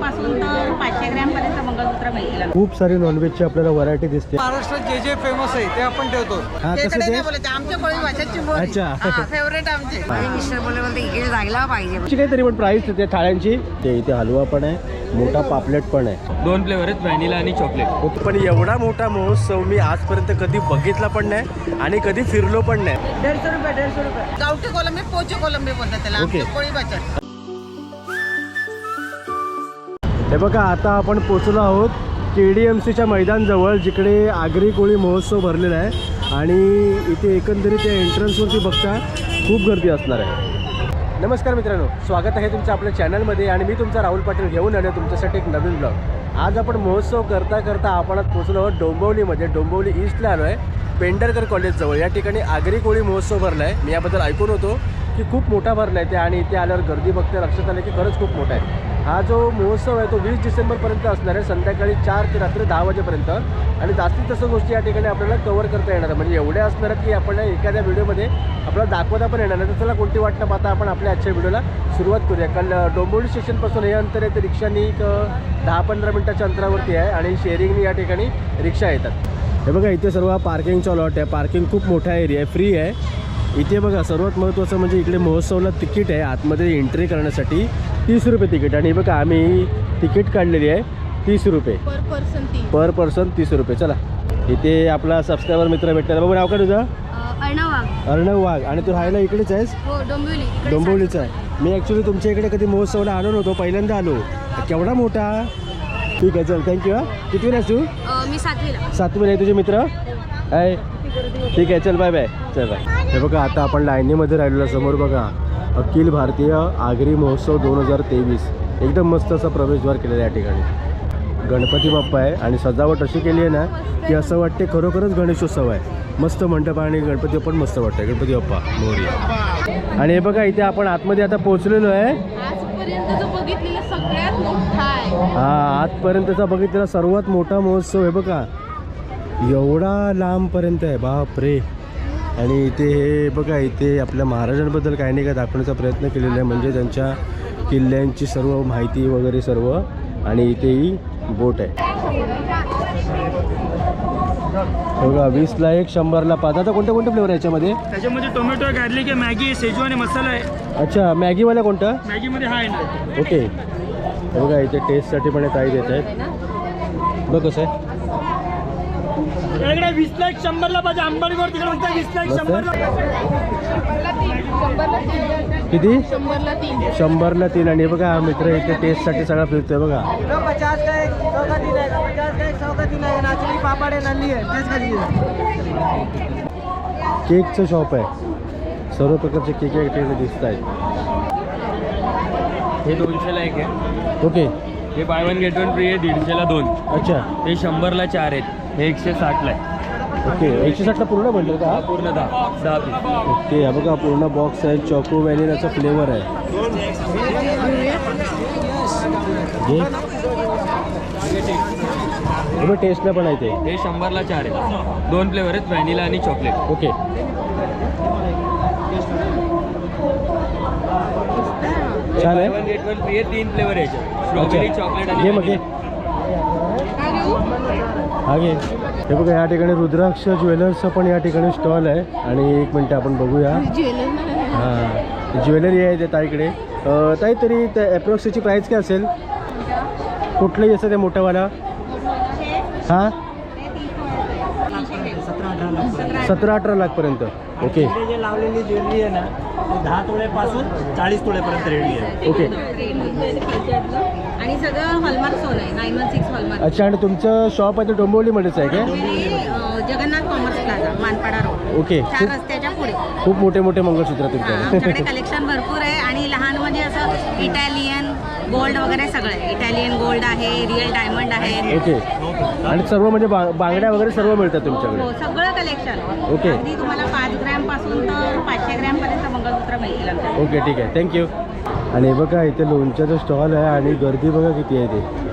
ग्रॅमपासून तर पाचशे ग्रॅम पर्यंत मंगळसूत्र मिळतील खूप सारी नॉनव्हेजची आपल्याला व्हरायटी दिसते. महाराष्ट्रात जे जे फेमस आहे ते आपण ठेवतो. हा ते कसं कडे ते नाही बोलायचं आमच्या कोळी भाषेची अच्छा. फेवरेट आमचे. मिस्टर बोलले बोलते इकडे जायला पाहिजे. ची काहीतरी पण प्राइस त्या थाळ्यांची. ते इथे हलवा पण आहे मोठा पापलेट पण आहे. दोन फ्लेवर आहेत व्हॅनिला आणि चॉकलेट पण एवढा मोठा महोत्सव मी आजपर्यंत कधी बघितला पण नाही आणि कधी फिरलो पण नाही. दीडशे रुपये दीडशे रुपये. गावठी कोलंबी पोचे कोलंबी बोलतात त्याला ओके. आमच्या कोळी भाषेत. हे बघा आता आपण पोचलो आहोत के डी एम सीच्या मैदानजवळ जिकडे आगरी कोळी महोत्सव भरलेला आहे. आणि इथे एकंदरीत या एंट्रन्सवरती बघता खूप गर्दी असणार आहे. नमस्कार मित्रांनो स्वागत आहे तुमचं आपल्या चॅनलमध्ये आणि मी तुमचा राहुल पाटील घेऊन आलो तुमच्यासाठी एक नवीन ब्लॉग आज आपण महोत्सव करता करता आपण पोचलो आहोत डोंबिवलीमध्ये. डोंबिवली ईस्टला आलो आहे पेंडरकर कॉलेजजवळ या ठिकाणी आगरी कोळी महोत्सव भरला आहे मी याबद्दल ऐकून होतो की खूप मोठा भरला आहे ते आणि इथे आल्यावर गर्दी बघते लक्षात आलं की खरंच खूप मोठा आहे. हा जो महोत्सव आहे तो वीस डिसेंबरपर्यंत असणार आहे. संध्याकाळी चार ते रात्री दहा वाजेपर्यंत. आणि जास्तीत जास्त गोष्टी या ठिकाणी आपल्याला कवर करता येणार आहे म्हणजे एवढ्या असणार आहेत की आपण एखाद्या व्हिडिओमध्ये आपल्याला दाखवता पण येणार नाही. तर चला कोणती वाटणं पाहता आपण आपल्या आजच्या व्हिडिओला सुरुवात करूया. कारण अ, डोंबिवली स्टेशनपासून हे अंतर आहे ते रिक्षानी एक दहा पंधरा मिनटाच्या अंतरावरती आहे. आणि शेअरिंगनी या ठिकाणी रिक्षा येतात. हे बघा इथे सर्व पार्किंगचा लॉट आहे. पार्किंग खूप मोठा एरिया आहे. फ्री आहे. इथे बघा सर्वात महत्त्वाचं म्हणजे इकडे महोत्सवला तिकीट आहे. आतमध्ये एंट्री करण्यासाठी तीस रुपये तिकीट. आणि बघा आम्ही तिकीट काढलेली आहे तीस रुपये. पर पर्सन पर पर्सन तीस रुपये. चला. इथे आपला सबस्क्रायबर मित्र भेटतात बाबा नाव काय तुझं? अर्णव वाघ. आणि तू राहायला इकडेच आहेस? हो डोंबिवलीचा आहे. मी ॲक्च्युली तुमच्या इकडे कधी महोत्सवाला आलो नव्हतो. पहिल्यांदा आलो. केवढा मोठा? ठीक आहे चल. थँक्यू हां. किती वेळ तू? मी सातवीला. सातवी नाही तुझे मित्र? आहे. ठीक आहे चल बाय बाय चल बाय हे बघा आता आपण लाईनीमध्ये राहिलेलो समोर बघा अखिल भारतीय आगरी महोत्सव दोन हजार तेवीस. एकदम मस्त असा प्रवेशद्वार केलेला आहे या ठिकाणी. गणपती बाप्पा आहे आणि सजावट अशी केली आहे ना की असं वाटते खरोखरच गणेशोत्सव आहे. मस्त मंडप आणि गणपती पण मस्त वाटतं गणपती बाप्पा मोरी आणि हे बघा इथे आपण आतमध्ये आता पोहोचलेलो आहे. हा आजपर्यंतचा बघितलेला सर्वात मोठा महोत्सव आहे बघा. एवढा लांबपर्यंत आहे बाप रे आणि इथे हे बघा इथे आपल्या महाराजांबद्दल काही नाही काय दाखवण्याचा प्रयत्न केलेला आहे म्हणजे त्यांच्या किल्ल्यांची सर्व माहिती वगैरे सर्व. आणि इथे ही बोट आहे. बघा वीसला एक शंभरला पाच. आता कोणते कोणते फ्लेवर आहे याच्यामध्ये? त्याच्यामध्ये टोमॅटो गार्लिक आहे मॅगी शेजवान आहे मसाला आहे. अच्छा मॅगीवाला कोणतं? मॅगीमध्ये हा आहे ना. ओके. बघा इथे टेस्टसाठी पण हे ताई देत आहेत. बघ कसं आहे. त्याकडे वीस लाख शंभरला पाहिजे. आंबेडकर तिकडे वीस लाख. शंभरला किती शंभरला तीन शंभरला तीन. आणि बघा मित्र इथे टेस्टसाठी सगळा फिरतोय बघा. पचास का एक सौ का तीन है पचास का एक सौ का तीन है नाचनी पापड़ है नली है टेस्ट करिए केकचं शॉप आहे. सर्व प्रकारचे केक या ठिकाणी दिसत आहेत. हे दोनशेला एक आहे. ओके. हे buy one get one free आहे. दीडशेला दोन. अच्छा. हे शंभरला चार आहेत. हे एकशे साठला आहे. ओके एकशे साठला पूर्ण बनलं का? हा पूर्ण दहा दहा पीस. ओके हा बघा पूर्ण बॉक्स आहे चॉको व्हॅनिलाचा फ्लेवर आहे. घे. हे बघ टेस्टला पण आहे ते. हे शंभरला चार आहेत दोन फ्लेवर आहेत व्हॅनिला आणि चॉकलेट ओके. छान आहे? वन गेट वन फ्री आहे तीन फ्लेवर आहे स्ट्रॉबेरी चॉकलेट आणि मग घे घे हे बघा या ठिकाणी रुद्राक्ष ज्वेलर्सचं पण या ठिकाणी स्टॉल आहे. आणि एक मिनटं आपण बघूया. हां ज्वेलरी आहे त्या ताईकडे. ताई तरी त्या ॲप्रॉक्सची प्राईस काय असेल? कुठलंही असं त्या मोठंवाला हां? सतरा अठरा लाखपर्यंत ओके जे लावलेली ज्वेलरी आहे ना ते दहा तोळ्यापासून चाळीस तोळ्यापर्यंत रेडी आहे. ओके आणि सगळं हॉलमार्क सोन आहे नाईन वन सिक्स हॉलमार्क अच्छा आणि तुमचं शॉप आहे ते डोंबिवलीमध्येच आहे काय अं, Jagannath commerce plaza Manpada road okay चार खूप रस्त्याच्या पुढे. खूप मोठे मोठे मंगळसूत्र हा, आमच्याकडे तुमच्याकडे कलेक्शन भरपूर आहे आणि लहान म्हणजे असं इटालियन गोल्ड वगैरे सगळं. इटालियन गोल्ड आहे रिअल डायमंड आहे. ओके आणि सर्व म्हणजे बा- बांगड्या वगैरे सर्व मिळतात तुमच्याकडे? हो सगळं कलेक्शन ओके. अगदी तुम्हाला पाच ग्रॅमपासून तर पाचशे ग्रॅम पर्यंत मंगळसूत्र मिळतील आमच्याकडे. ओके ठीक आहे. थँक्यू आणि हे बघा इथे लोणच्याचं स्टॉल आहे आणि गर्दी बघा किती आहे ते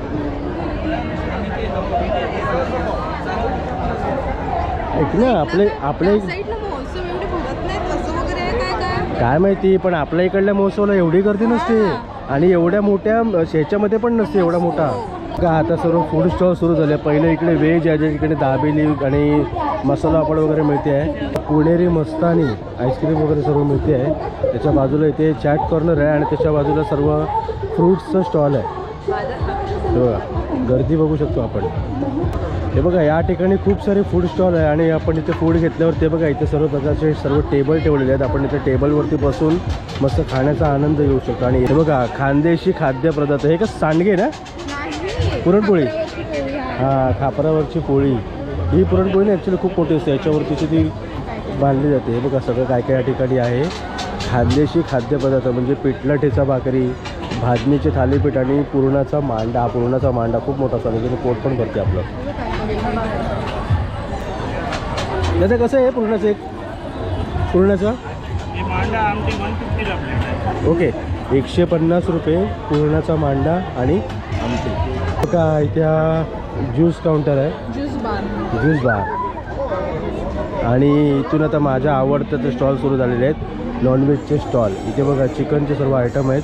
ऐक ना आपले आपले साईडला महोत्सव एवढे भरत नाहीत असं वगैरे आहे काय काय? काय माहिती पण आपल्या इकडल्या महोत्सवाला एवढी गर्दी नसते. आणि एवढ्या मोठ्या शेच्यामध्ये ह्याच्यामध्ये पण नसते एवढा मोठा. का आता सर्व फूड स्टॉल सुरू झाले. पहिले इकडे व्हेज आहे इकडे दाबेली आणि मसाला पापड वगैरे मिळते आहे. पुणेरी मस्तानी आईस्क्रीम वगैरे सर्व मिळते आहे. त्याच्या बाजूला इथे चॅट कॉर्नर आहे आणि त्याच्या बाजूला सर्व फ्रूट्सचं स्टॉल आहे. गर्दी बघू शकतो आपण. हे बघा या ठिकाणी खूप सारे फूड स्टॉल आहे आणि आपण इथे फूड घेतल्यावर ते बघा इथे सर्व प्रकारचे सर्व टेबल ठेवलेले आहेत. आपण इथे टेबलवरती बसून मस्त खाण्याचा आनंद घेऊ शकतो. आणि हे बघा खानदेशी खाद्यपदार्थ. हे का सांडगे ना? पुरणपोळी. हां खापरावरची पोळी. ही पुरणपोळी ना ॲक्च्युली खूप मोठी असते. याच्यावरतीची ती बांधली जाते. हे बघा सगळं काय काय या ठिकाणी आहे. खानदेशी खाद्यपदार्थ म्हणजे पिठला ठेचा भाकरी भाजणीचे थालीपीठ आणि पुरणाचा मांडा हा पुरणाचा मांडा खूप मोठा असतो म्हणजे पोट पण भरते आपलं. त्याचं कसं आहे पुरणाचं एक? पुरणाचं? ओके. एकशे पन्नास रुपये पुरणाचा मांडा आणि आमटी. का इथे हा ज्यूस काउंटर आहे. Juice bar. Juice bar. आणि इथून आता माझ्या आवडतं स्टॉल सुरू झालेले आहेत. नॉनव्हेजचे स्टॉल. इथे बघा चिकनचे सर्व आयटम आहेत.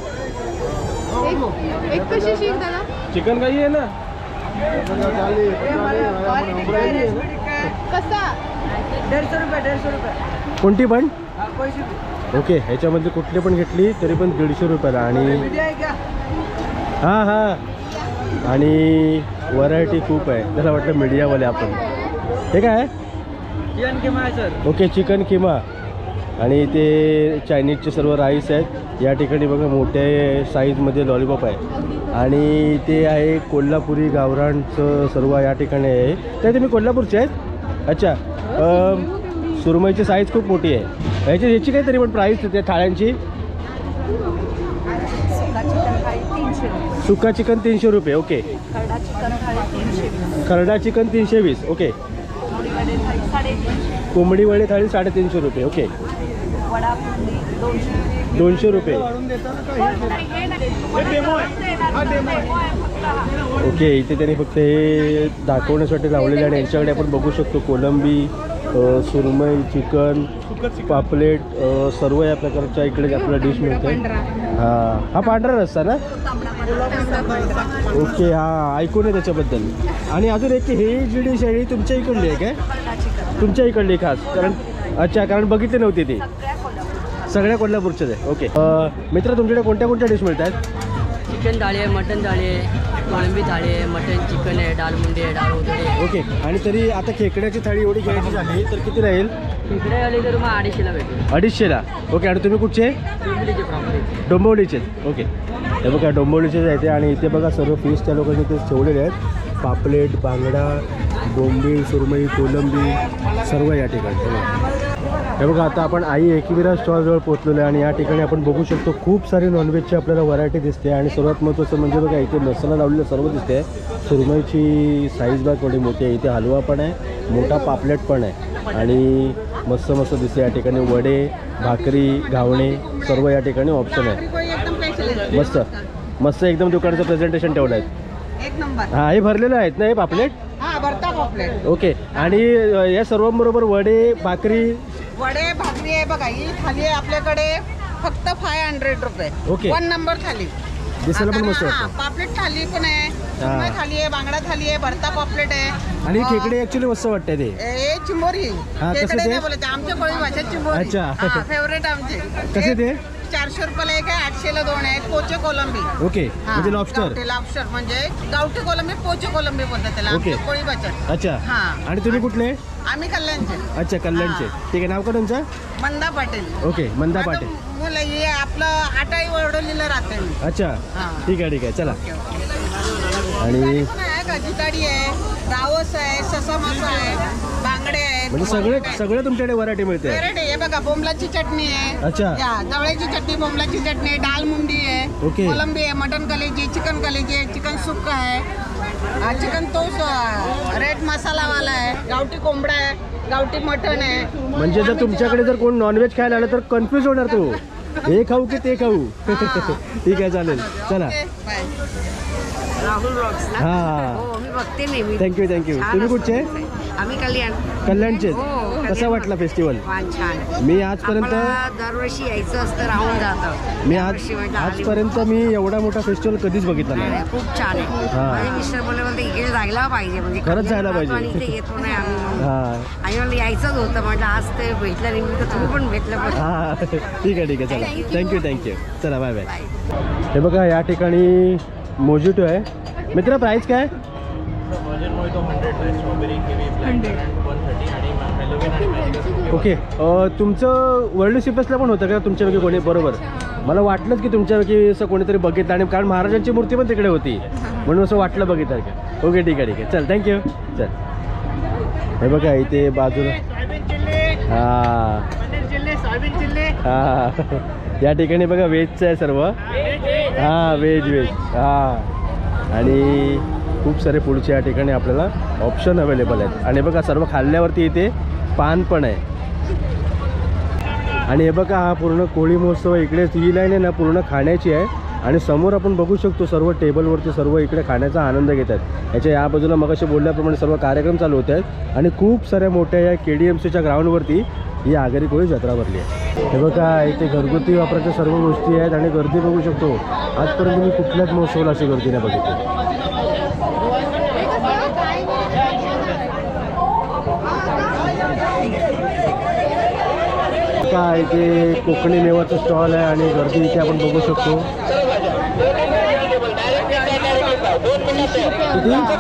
एक एक कशी दादा चिकन काही आहे ना? कसा? दीडशे रुपये दीडशे रुपये। कोणती पण? हा. ओके ह्याच्यामध्ये कुठली पण घेतली तरी पण दीडशे रुपयाला. आणि हां हां आणि व्हरायटी खूप आहे. त्याला वाटलं मीडियावाले आपण. हे काय? आहे चिकन किमा आहे सर। Okay chicken keema. आणि इथे चायनीजचे सर्व राईस आहेत. या ठिकाणी बघा मोठ्या साईजमध्ये लॉलीपॉप आहे. आणि ते आहे कोल्हापुरी गावरानचं सर्व या ठिकाणी आहे. ते तुम्ही कोल्हापूरचे आहेत? अच्छा. सुरमईची साईज खूप मोठी आहे. याची याची काय तरी पण प्राईस त्या थाळ्यांची. सुका चिकन तीनशे रुपये ओके खरडा चिकन तीनशे वीस ओके कोंबडी वडे थाळी साडेतीनशे रुपये ओके दोनशे रुपये. ओके इथे त्यांनी फक्त हे दाखवण्यासाठी लावलेले आणि यांच्याकडे आपण बघू शकतो कोलंबी अ, सुरमई चिकन पापलेट अ, सर्व या प्रकारच्या इकडे आपल्याला डिश मिळते. हां. हा पांढरा रस्ता ना? ओके हा. ऐकून आहे त्याच्याबद्दल. आणि अजून एक ही जी डिश आहे ही तुमच्या इकडली आहे काय? तुमच्या इकडली खास. कारण अच्छा कारण बघितली नव्हती ती. सगळ्या कोल्हापूरच्याच आहे? ओके मित्र तुमच्याकडे कोणत्या कोणत्या डिश मिळतात चिकन थाळी आहे मटन थाळी आहे कोळंबी थाळी आहे मटन चिकन आहे दाल मुंडी आहे डाळ आहे. ओके आणि तरी आता खेकड्याची थाळी एवढी घ्यायची झाली तर किती राहील? इकडे आली तर मग अडीचशेला भेटेल अडीचशेला? ओके आणि तुम्ही कुठचे? डोंबिवलीचे. ओके हे बघा डोंबिवलीचेच आहे ते आणि इथे बघा सर्व फिश त्या लोकांनी इथे ठेवलेले आहेत. पापलेट बांगडा बोंबील सुरमई कोलंबी सर्व या ठिकाणी. हे बघा. आता आपण आई एकविरा स्टॉलजवळ पोहोचलेलो आहे आणि या ठिकाणी आपण बघू शकतो खूप सारे नॉनव्हेजची आपल्याला व्हरायटी दिसते आणि सर्वात महत्त्वाचं म्हणजे बघा इथे मसाला लावलेलं सर्व दिसते सुरमईची साईज बघ थोडी मोठी आहे. इथे हलवा पण आहे मोठा पापलेट पण आहे. आणि मस्त मस्त दिसते या ठिकाणी वडे भाकरी घावणे सर्व या ठिकाणी ऑप्शन आहे. मस्त. मस्त एकदम दुकानाचं प्रेझेंटेशन ठेवलं आहे. हा हे भरलेलं आहेत ना हे पापलेट? ओके. आणि या सर्वांबरोबर वडे भाकरी वडे भाकरी आहे बघा ही थाली आहे आपल्याकडे फक्त फाय हंड्रेड रुपये. ओके. One number thali. दिसायला पण मस्त हा, वाटतं. पापलेट थाली पण आहे सुरमई थाली आहे बांगडा थाली आहे भरता पॉपलेट आहे. आणि खेकडे ऍक्च्युली मस्त वाटते ते. ए, हे चिंबोरी. कसं खेकडे ते? नाही बोलत आमच्या कोळी भाषेत चिंबोरी. अच्छा. फेवरेट आमचे. कसे ते? चारशे रुपयाला एक आहे आठशेला दोन आहेत पोचे कोलंबी. ओके. हा, म्हणजे लॉबस्टर गावठी लॉबस्टर म्हणजे गावठी कोलंबी पोचे कोलंबी बोलतात त्याला. ओके. आमच्या कोळी भाषेत अच्छा. हा. आणि तुम्ही कुठले? आम्ही कल्याणचे. अच्छा कल्याणचे. ठीक आहे नाव का तुमचं? मंदा पाटील. ओके मंदा पाटील. मुलं हे आपलं आटाई वडवलेलं राहते. मी अच्छा. हा. ठीक आहे ठीक आहे. चला. आणि पण आहे आहे रावस आहे ससा मासा आहे. म्हणजे सगळे सगळे तुमच्याकडे व्हरायटी मिळते. आहे. हे बघा बोंबलाची चटणी आहे. अच्छा. या जवळची चटणी बोंबलाची चटणी आहे. डाल मुंडी आहे. ओके. कोलंबी आहे मटन कलेजी चिकन कलेजी आहे चिकन सुक्क आहे. हा, चिकन तोस रेड मसालावाला आहे. गावठी कोंबडा आहे गावठी मटन आहे. म्हणजे जर तुमच्याकडे जर कोण नॉनव्हेज खायला आलं तर कन्फ्यूज होणार तू. हे. खाऊ की ते खाऊ? ठीक आहे चालेल. चला. Okay, bye. राहुल रॉक्स हा. हो मी बघते नेहमी. थँक्यू थँक्यू तुम्ही कुठचे. आम्ही कल्याण. कल्याणचे? हो कसा वाटला फेस्टिवल छान. मी आजपर्यंत दरवर्षी यायचं असतं राहून जातं. मी आज म्हटलं आली. आजपर्यंत मी एवढा मोठा फेस्टिवल कधीच बघितला नाही. नाही, खूप छान आहे. हा. माझे मिस्टर बोलले बोलते इकडे जायला पाहिजे. म्हणजे खरंच जायला पाहिजे. आणि इथे येतो नाही आम्ही म्हणून. हा. आणि मला यायचंच होतं. म्हटलं आज ते भेटलं निमित्त तुम्ही पण भेटलं पण. हा. ठीक आहे ठीक आहे चला. थँक्यू थँक्यू चला बाय बाय हे बघा या ठिकाणी मोजिटो आहे. मित्र प्राईस काय? ओके अ, तुमचं वर्ल्ड सिपेसला पण होतं का? तुमच्यापैकी कोणी? बरोबर. मला वाटलंच की तुमच्यापैकी असं कोणीतरी बघितलं आणि कारण महाराजांची मूर्ती पण तिकडे होती. म्हणून असं वाटलं बघितलं का? ओके ठीक आहे ठीक आहे. चल थँक्यू चल. हे बघा इथे बाजूला. हां. हा. या ठिकाणी बघा व्हेजचं आहे सर्व. हां व्हेज व्हेज हां. आणि खूप सारे पुढचे या ठिकाणी आपल्याला ऑप्शन अवेलेबल आहेत. आणि बघा सर्व खाल्ल्यावरती इथे पान पण आहे. आणि हे बघा हा पूर्ण कोळी महोत्सव इकडे ही लाईन आहे ना पूर्ण खाण्याची आहे. आणि समोर आपण बघू शकतो सर्व टेबलवरती सर्व इकडे खाण्याचा आनंद घेत आहेत. याच्या या बाजूला मग बोलल्याप्रमाणे सर्व कार्यक्रम चालू होत आहेत. आणि खूप साऱ्या मोठ्या या के डी एम सीच्या ग्राउंडवरती ही आगरी कोळी जत्रा भरली आहे. हे बघा इथे घरगुती वापराच्या सर्व गोष्टी आहेत. आणि गर्दी बघू शकतो. आजपर्यंत मी कुठल्याच महोत्सवाला अशी गर्दी नाही बघितली. काय इथे कोकणी मेवाचं स्टॉल आहे आणि गर्दी इथे आपण बघू शकतो.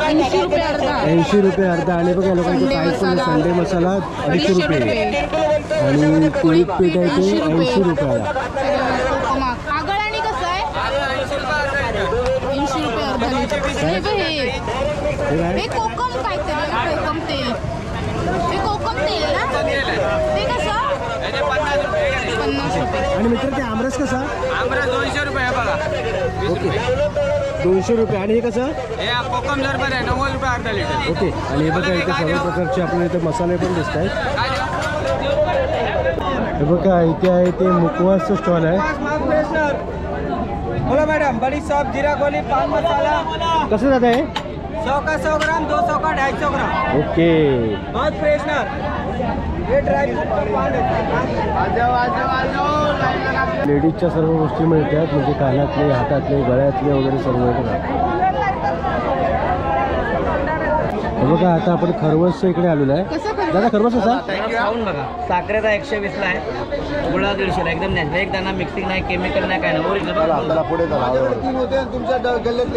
ऐंशी रुपये अर्धा. ऐंशी रुपये अर्धा. आणि बघा लोकांचे प्राईस पण संडे मसाला अडीचशे रुपये. आणि कोळीत पीठ आहे ते ऐंशी रुपयाला कागळ आणि कसं आहे ऐंशी रुपये अर्धा लिटर हे बघ हे हे काय हे कोकम काहीतरी कोकम तेल हे कोकम तेल ना ते कसं पन्नास रुपये आणि मित्र ते आमरस कसा? आमरस दोनशे रुपये आहे बघा. ओके. दोनशे रुपये. आणि हे कसं? हे कोकम जर बरं आहे नव्वद रुपये अर्धा लिटर. ओके. आणि हे बघा इथे सर्व प्रकारचे आपल्याला इथे मसाले पण दिसत आहेत हे बघा इथे आहे ते मुकवासचं स्टॉल आहे. बोलो मैडम बड़ी सॉप जीरा गोली पान मसाला. कसं जात आहे? सौ का सौ ग्राम दो सौ का ढाई सौ ग्राम. ओके. बहुत फ्रेशनर लेडीजच्या सर्व गोष्टी मिळतात म्हणजे कानातले हातातले गळ्यातले वगैरे सर्व बघा आता आपण खरवसच्या इकडे आलेलो आहे. दादा बघा. साखरेचा एकशे वीसला आहे. गुळा दीडशेला एकदम नॅचरल एक दाना मिक्सिंग नाही केमिकल नाही काय नाही. ओरिजिनल पुढे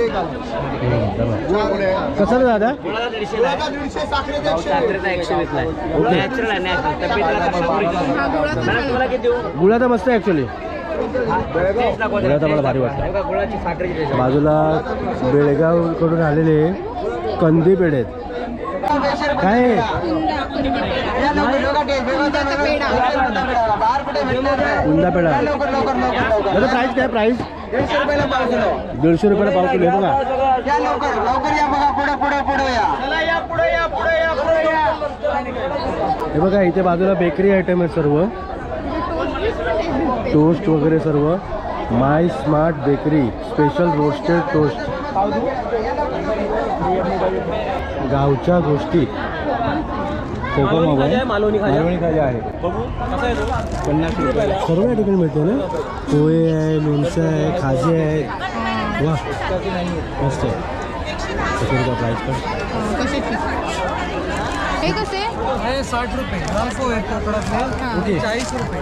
हैं कसं दादा? साखरेचे साखरेचा एकशे वीसला आहे. नॅचरल आहे नॅचरल तब्येतीला कसं ओरिजिनल मॅडम तुम्हाला किती देऊ? गुळा तर मस्त आहे ॲक्च्युली मला भारी. हे गुळाची आहे. बाजूला बेळगावकडून आलेले कंदी पेढे आहेत. काय आहे? उंदा पेढा लवकर दादा प्राईस काय प्राईस दीडशे रुपयाला पाव किलो दीडशे रुपयाला पाव किलो बघा. या लवकर लवकर या बघा पुढे पुढे पुढे या पुढे या पुढे या पुढे या हे बघा इथे बाजूला बेकरी आयटम आहे सर्व. टोस्ट वगैरे सर्व. My smart bakery special roasted toast गावच्या गोष्टी. हवं आहे मालवणी खाली आहे. पन्नास रुपये. सर्व या ठिकाणी मिळते ना? पोहे आहे लोणचं आहे खाजे आहे. वा मस्त. आहे रुपये प्राईस पण? कसे हे कसे? हे साठ रुपये. लाल पोहे आहेत कोकणातले ओके चाळीस रुपये.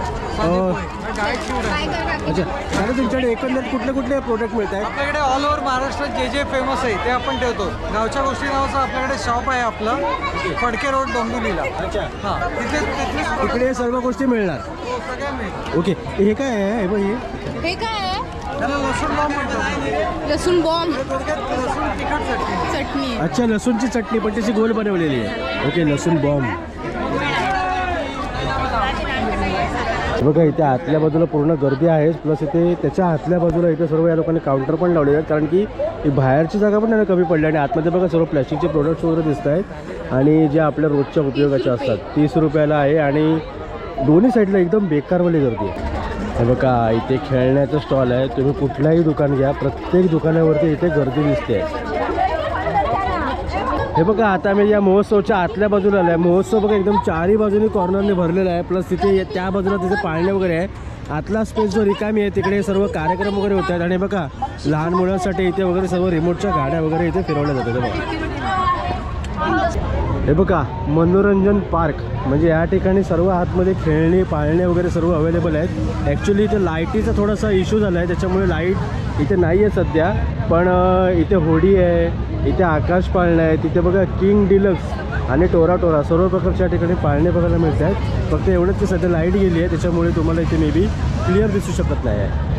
काय करा अच्छा. दादा तुमच्याकडे एकंदर कुठले कुठले प्रोडक्ट मिळत आहेत आपल्याकडे ऑल ओव्हर महाराष्ट्रात जे जे फेमस आहे ते आपण ठेवतो. गावच्या गोष्टी नावाचं आपल्याकडे शॉप आहे आपलं. फडके रोड डोंबिवलीला. अच्छा. हां तिथे तिकडे सर्व गोष्टी मिळणार. सगळ्या मिळतं ओके. हे काय आहे? हे बघ हे. हे काय आहे? लसूण बॉम्ब चटणी. अच्छा लसूणची चटणी पण त्याची गोल बनवलेली आहे. ओके लसूण बॉम्ब. बघा इथे आतल्या बाजूला पूर्ण गर्दी आहे प्लस इथे त्याच्या आतल्या बाजूला इथे सर्व या लोकांनी काउंटर पण लावलेले आहेत कारण की ही बाहेरची जागा पण त्यांना कमी पडली आणि आतमध्ये बघा सर्व प्लॅस्टिकचे प्रोडक्ट्स वगैरे दिसत आहेत. आणि जे आपल्या रोजच्या उपयोगाचे असतात तीस रुपयाला आहे. आणि दोन्ही साईडला एकदम बेकारवाली गर्दी आहे. हे बघा इथे खेळण्याचं स्टॉल आहे. तुम्ही कुठलाही दुकान घ्या. प्रत्येक दुकानावरती इथे गर्दी दिसते. हे बघा आता मी या महोत्सवच्या आतल्या बाजूला आलो आहे महोत्सव बघा एकदम चारही बाजूने कॉर्नरने भरलेला आहे. प्लस तिथे त्या बाजूला तिथे पाळणे वगैरे आहे. आतला स्पेस जो रिकामी आहे तिकडे सर्व कार्यक्रम वगैरे होत आहेत. आणि बघा लहान मुलांसाठी इथे वगैरे सर्व रिमोटच्या गाड्या वगैरे इथे फिरवल्या जातात. बघा. हे बघा मनोरंजन पार्क. म्हणजे या ठिकाणी सर्व आतमध्ये खेळणी पाळणे वगैरे सर्व अवेलेबल आहेत. ॲक्च्युली इथे लाईटीचा थोडासा इश्यू झाला आहे त्याच्यामुळे लाइट इथे नाही आहे सध्या. पण इथे होडी आहे इथे आकाश पाळणं आहे तिथे बघा किंग डिलक्स आणि टोरा टोरा सर्व प्रकारच्या ठिकाणी पाळणे बघायला मिळत आहेत फक्त एवढंच की सध्या लाइट गेली आहे त्याच्यामुळे तुम्हाला इथे मे बी क्लिअर दिसू शकत नाही आहे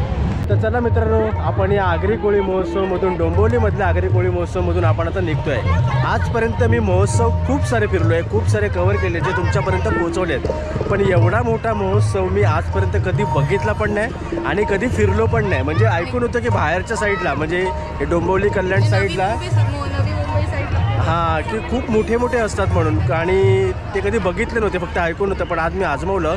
तर चला मित्रांनो आपण या आगरी कोळी महोत्सवमधून डोंबिवलीमधल्या आगरी कोळी महोत्सवमधून आपण आता निघतो आहे आजपर्यंत मी महोत्सव खूप सारे फिरलो आहे खूप सारे कवर केले जे तुमच्यापर्यंत पोहोचवले आहेत. पण एवढा मोठा महोत्सव मी आजपर्यंत कधी बघितला पण नाही आणि कधी फिरलो पण नाही. म्हणजे ऐकून होतं की बाहेरच्या साईडला म्हणजे हे डोंबिवली कल्याण साईडला हां की खूप मोठे मोठे असतात म्हणून. आणि ते कधी बघितले नव्हते फक्त ऐकून होतं पण आज मी आजमावलं.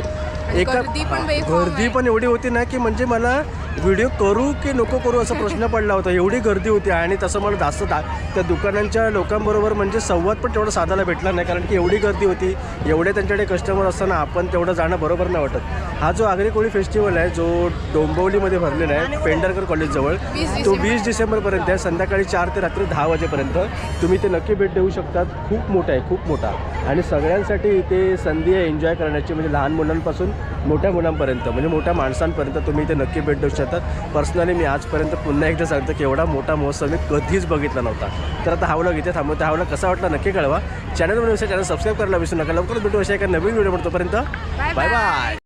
एका गर्दी पण हां, बेफाम गर्दी आहे. पण एवढी होती ना की म्हणजे मला व्हिडिओ करू की नको करू असा प्रश्न पडला होता. एवढी गर्दी होती आणि तसं मला जास्त दा त्या दुकानांच्या लोकांबरोबर म्हणजे संवाद पण तेवढा साधायला भेटला नाही. कारण की एवढी गर्दी होती एवढे त्यांच्याकडे कस्टमर असताना आपण तेवढं जाणं बरोबर नाही वाटत. हा जो आगरी कोळी फेस्टिवल आहे जो डोंबिवलीमध्ये भरलेला आहे पेंढरकर कॉलेजजवळ वीस तो वीस डिसेंबरपर्यंत आहे. संध्याकाळी चार ते रात्री दहा वाजेपर्यंत तुम्ही ते नक्की भेट देऊ शकतात. खूप मोठा आहे खूप मोठा. आणि सगळ्यांसाठी इथे संधी आहे एन्जॉय करण्याची. म्हणजे लहान मुलांपासून मोठ्या मुलांपर्यंत म्हणजे मोठ्या माणसांपर्यंत तुम्ही इथे नक्की भेट देऊ शकतात. पर्सनली मी आजपर्यंत पुन्हा एकदा सांगतो की एवढा मोठा महोत्सव मी कधीच बघितला नव्हता. तर आता हा व्लॉग इथे थांबवतो. हा व्लॉग कसा वाटला नक्की कळवा. चॅनलवर चॅनल सबस्क्राईब करायला विसरू नका. लवकरच भेटू अशा एका नवीन व्हिडिओ तोपर्यंत. Bye bye